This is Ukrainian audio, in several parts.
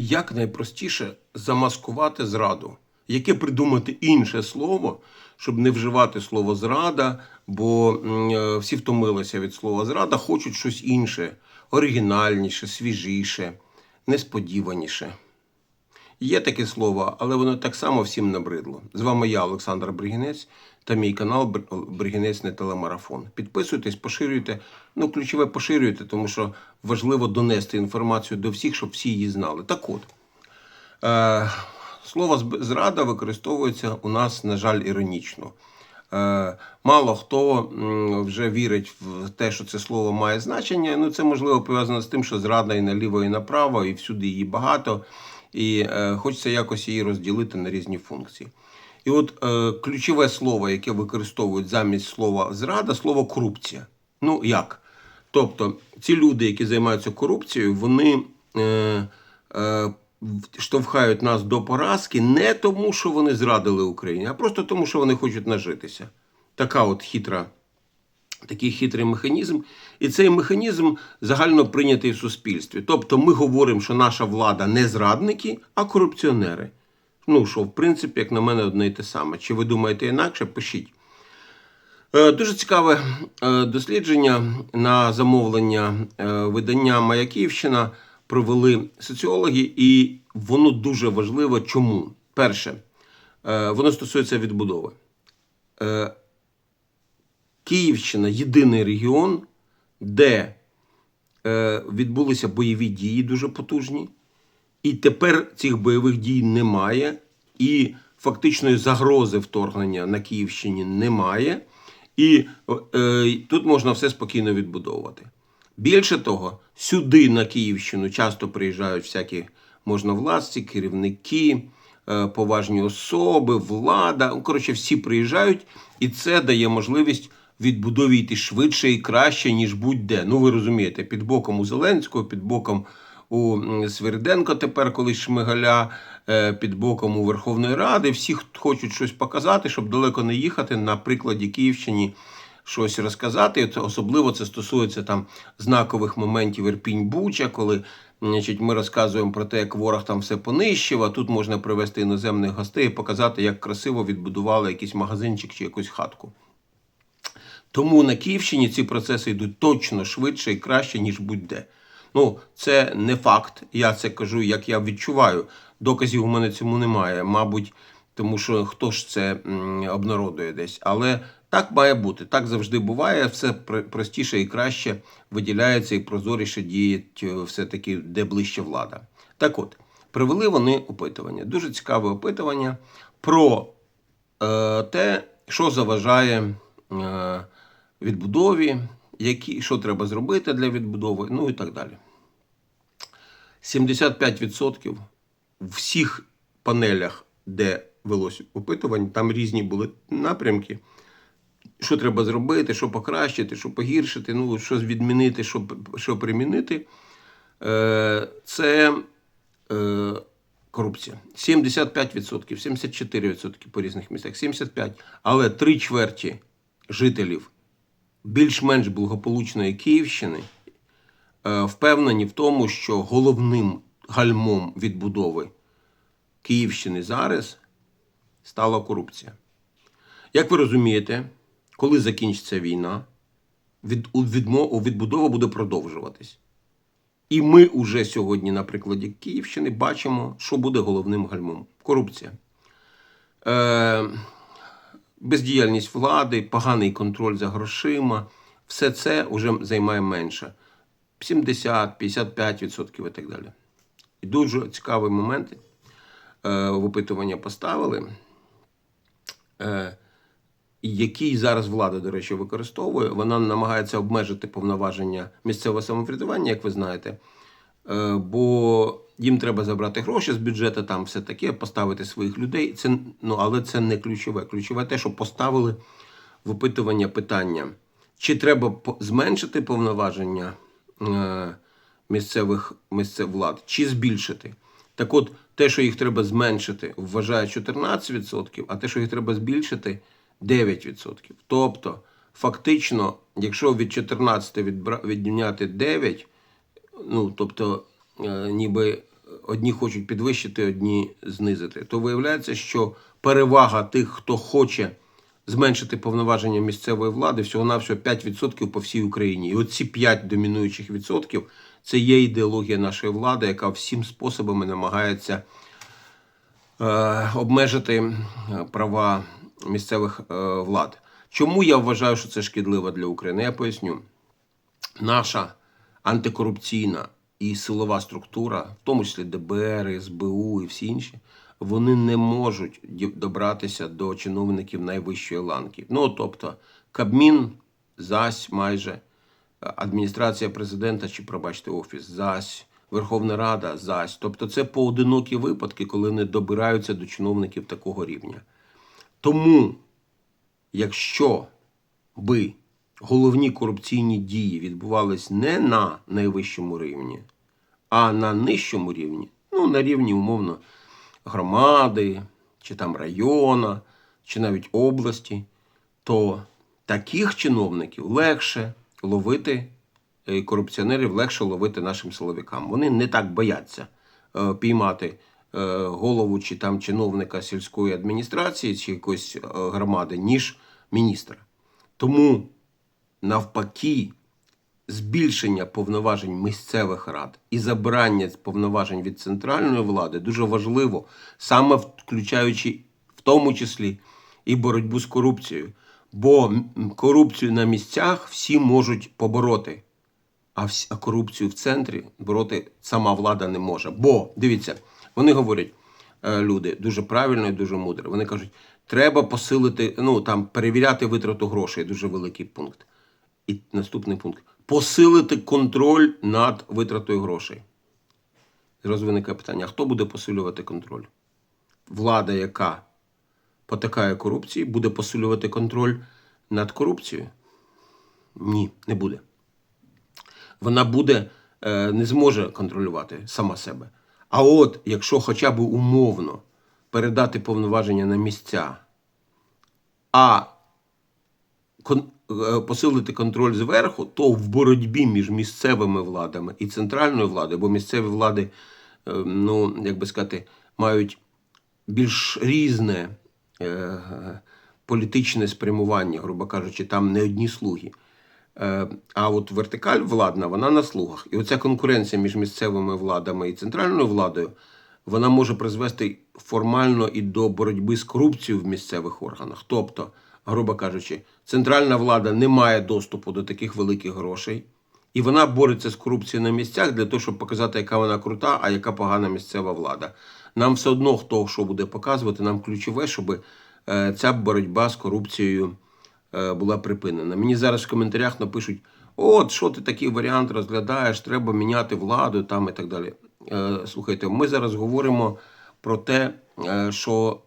Як найпростіше замаскувати зраду? Яке придумати інше слово, щоб не вживати слово зрада, бо е, всі втомилися від слова зрада, хочуть щось інше, оригінальніше, свіжіше, несподіваніше. Є таке слово, але воно так само всім набридло. З вами я, Олександр Бригінець, та мій канал Бригінець не телемарафон. Підписуйтесь, поширюйте. Ну, ключове поширюйте, тому що важливо донести інформацію до всіх, щоб всі її знали. Так от, е, слово зрада використовується у нас, на жаль, іронічно. Е, Мало хто вже вірить в те, що це слово має значення. Ну, це можливо пов'язано з тим, що зрада і наліво, і направо, і всюди її багато, і е, хочеться якось її розділити на різні функції. І от е, ключове слово, яке використовують замість слова зрада, слово корупція. Ну як? Тобто, ці люди, які займаються корупцією, вони е, е, штовхають нас до поразки не тому, що вони зрадили Україні, а просто тому, що вони хочуть нажитися. Така от хитра такий хитрий механізм. І цей механізм загально прийнятий в суспільстві. Тобто ми говоримо, що наша влада не зрадники, а корупціонери. Ну, що, в принципі, як на мене, одне і те саме. Чи ви думаєте інакше, пишіть. Е, Дуже цікаве е, дослідження на замовлення е, видання Моя Київщина провели соціологи, і воно дуже важливо. Чому? Перше, воно стосується відбудови. Київщина єдиний регіон, де е, відбулися бойові дії дуже потужні, і тепер цих бойових дій немає, і фактичної загрози вторгнення на Київщині немає. І е, тут можна все спокійно відбудовувати. Більше того, сюди на Київщину часто приїжджають всякі можновладці, керівники, е, поважні особи, влада. Ну, Коротше, всі приїжджають, і це дає можливість відбудові йти швидше і краще, ніж будь-де. Ну, ви розумієте, під боком у Зеленського, під боком у м, Сверденко тепер колись Шмигаля, е, під боком у Верховної Ради. Всі хочуть щось показати, щоб далеко не їхати на прикладі Київщині щось розказати. Особливо це стосується там знакових моментів Ірпінь Буча, коли значить, ми розказуємо про те, як ворог там все понищив, а тут можна привезти іноземних гостей і показати, як красиво відбудували якийсь магазинчик чи якусь хатку. Тому на Київщині ці процеси йдуть точно швидше і краще, ніж будь-де. Ну, це не факт. Я це кажу, як я відчуваю. Доказів у мене цьому немає. Мабуть, тому що хто ж це обнародує десь. Але так має бути. Так завжди буває. Все простіше і краще виділяється і прозоріше діють е, все-таки де ближче влада. Так от, провели вони опитування. Дуже цікаве опитування про е, те, що заважає е, відбудові, які, що треба зробити для відбудови, ну і так далі. 75% в всіх панелях, де велось опитування, там різні були напрямки. Що треба зробити, що покращити, що погіршити, ну, що відмінити, що, що примінити. Е, це е, корупція. 75%, 74% по різних місцях, 75%. Але три чверті жителів більш-менш благополучної Київщини е, впевнені в тому, що головним гальмом відбудови Київщини зараз стала корупція. Як ви розумієте, коли закінчиться війна, відбудова буде продовжуватись. І ми уже сьогодні, на прикладі Київщини, бачимо, що буде головним гальмом корупція. Е, бездіяльність влади, поганий контроль за грошима, все це вже займає менше. 70-55% і так далі. І дуже цікавий момент е, в опитування поставили, е, який зараз влада, до речі, використовує. Вона намагається обмежити повноваження місцевого самоврядування, як ви знаєте. Е, бо їм треба забрати гроші з бюджету, там все таке, поставити своїх людей. Це, ну, але це не ключове. Ключове те, що поставили в опитування питання, чи треба зменшити повноваження е, місцевих місцев влад, чи збільшити. Так от, те, що їх треба зменшити, вважає 14%, а те, що їх треба збільшити, 9%. Тобто, фактично, якщо від 14 відбра- відняти 9, ну тобто, е, ніби одні хочуть підвищити, одні знизити, то виявляється, що перевага тих, хто хоче зменшити повноваження місцевої влади, всього-навсього 5% по всій Україні. І оці 5 домінуючих відсотків це є ідеологія нашої влади, яка всім способами намагається е, обмежити е, права місцевих е, влад. Чому я вважаю, що це шкідливо для України? Я поясню. Наша антикорупційна і силова структура, в тому числі ДБР, СБУ і всі інші, вони не можуть добратися до чиновників найвищої ланки. Ну, тобто, Кабмін, ЗАСь майже, адміністрація президента чи, пробачте, офіс, ЗАСь, Верховна Рада, ЗАСь. Тобто, це поодинокі випадки, коли не добираються до чиновників такого рівня. Тому, якщо би головні корупційні дії відбувались не на найвищому рівні, а на нижчому рівні, ну, на рівні, умовно, громади, чи там района, чи навіть області, то таких чиновників легше ловити, е, корупціонерів легше ловити нашим силовикам. Вони не так бояться е, піймати е, голову чи там чиновника сільської адміністрації чи якоїсь громади, ніж міністра. Тому навпаки, збільшення повноважень місцевих рад і забрання повноважень від центральної влади дуже важливо, саме включаючи в тому числі і боротьбу з корупцією. Бо корупцію на місцях всі можуть побороти, а, корупцію в центрі бороти сама влада не може. Бо дивіться, вони говорять, е, люди дуже правильно і дуже мудро. Вони кажуть, треба посилити, ну там перевіряти витрату грошей, дуже великий пункт. І наступний пункт посилити контроль над витратою грошей. Зразу виникає питання: а хто буде посилювати контроль? Влада, яка потакає корупції, буде посилювати контроль над корупцією? Ні, не буде. Вона буде, е, не зможе контролювати сама себе. А от якщо хоча б умовно передати повноваження на місця, а посилити контроль зверху, то в боротьбі між місцевими владами і центральною владою, бо місцеві влади, е, ну як би сказати, мають більш різне е, політичне спрямування, грубо кажучи, там не одні слуги. Е, А от вертикаль владна, вона на слугах. І оця конкуренція між місцевими владами і центральною владою, вона може призвести формально і до боротьби з корупцією в місцевих органах. Тобто, грубо кажучи, центральна влада не має доступу до таких великих грошей, і вона бореться з корупцією на місцях для того, щоб показати, яка вона крута, а яка погана місцева влада. Нам все одно хто що буде показувати, нам ключове, щоб е, ця боротьба з корупцією е, була припинена. Мені зараз в коментарях напишуть: от що ти такий варіант розглядаєш, треба міняти владу там і так далі. Е, Слухайте, ми зараз говоримо про те, що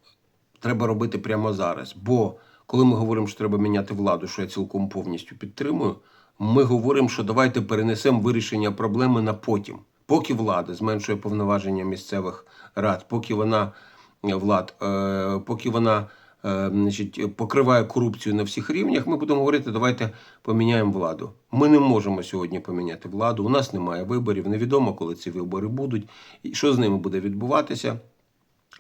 треба робити прямо зараз. Бо коли ми говоримо, що треба міняти владу, що я цілком повністю підтримую, ми говоримо, що давайте перенесемо вирішення проблеми на потім. Поки влада зменшує повноваження місцевих рад, поки вона е, влад, е, поки вона е, значить, покриває корупцію на всіх рівнях, ми будемо говорити, давайте поміняємо владу. Ми не можемо сьогодні поміняти владу. У нас немає виборів. Невідомо, коли ці вибори будуть, і що з ними буде відбуватися.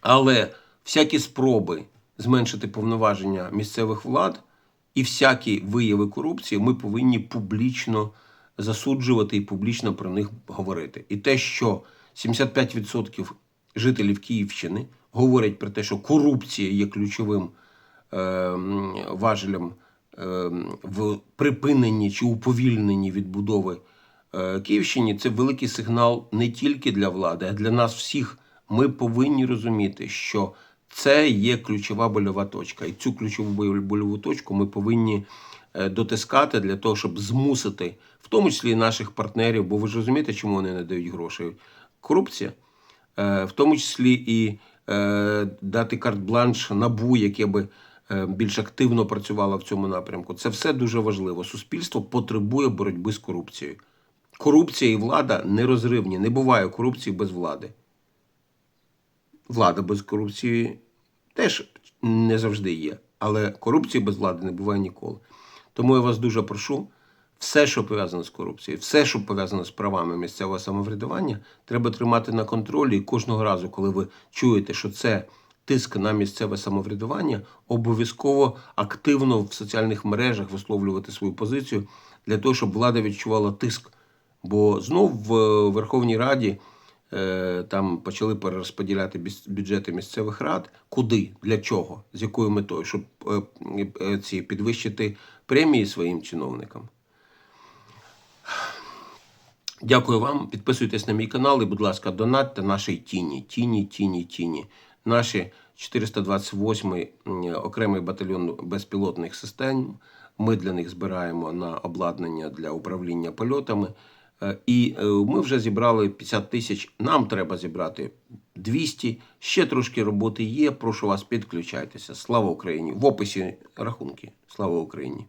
Але всякі спроби зменшити повноваження місцевих влад і всякі вияви корупції ми повинні публічно засуджувати і публічно про них говорити. І те, що 75% жителів Київщини говорять про те, що корупція є ключовим е, важелем е, в припиненні чи уповільненні відбудови е, Київщині, це великий сигнал не тільки для влади, а для нас всіх. Ми повинні розуміти, що це є ключова больова точка. І цю ключову больову точку ми повинні е, дотискати для того, щоб змусити, в тому числі наших партнерів, бо ви ж розумієте, чому вони не дають грошей. Корупція, Е, в тому числі і е, дати карт-бланш набу, яке би більш активно працювало в цьому напрямку. Це все дуже важливо. Суспільство потребує боротьби з корупцією. Корупція і влада нерозривні. Не буває корупції без влади. Влада без корупції теж не завжди є. Але корупції без влади не буває ніколи. Тому я вас дуже прошу все, що пов'язано з корупцією, все, що пов'язано з правами місцевого самоврядування, треба тримати на контролі. І кожного разу, коли ви чуєте, що це тиск на місцеве самоврядування, обов'язково активно в соціальних мережах висловлювати свою позицію для того, щоб влада відчувала тиск. Бо знов в Верховній Раді там почали перерозподіляти бюджети місцевих рад. Куди? Для чого? З якою метою? Щоб е, е, ці підвищити премії своїм чиновникам. Дякую вам. Підписуйтесь на мій канал і, будь ласка, донатьте нашій тіні. Тіні, тіні, тіні. Наші 428-й окремий батальйон безпілотних систем. Ми для них збираємо на обладнання для управління польотами. Е, І е, ми вже зібрали 50 тисяч. Нам треба зібрати 200. Ще трошки роботи є. Прошу вас, підключайтеся. Слава Україні! В описі рахунки. Слава Україні!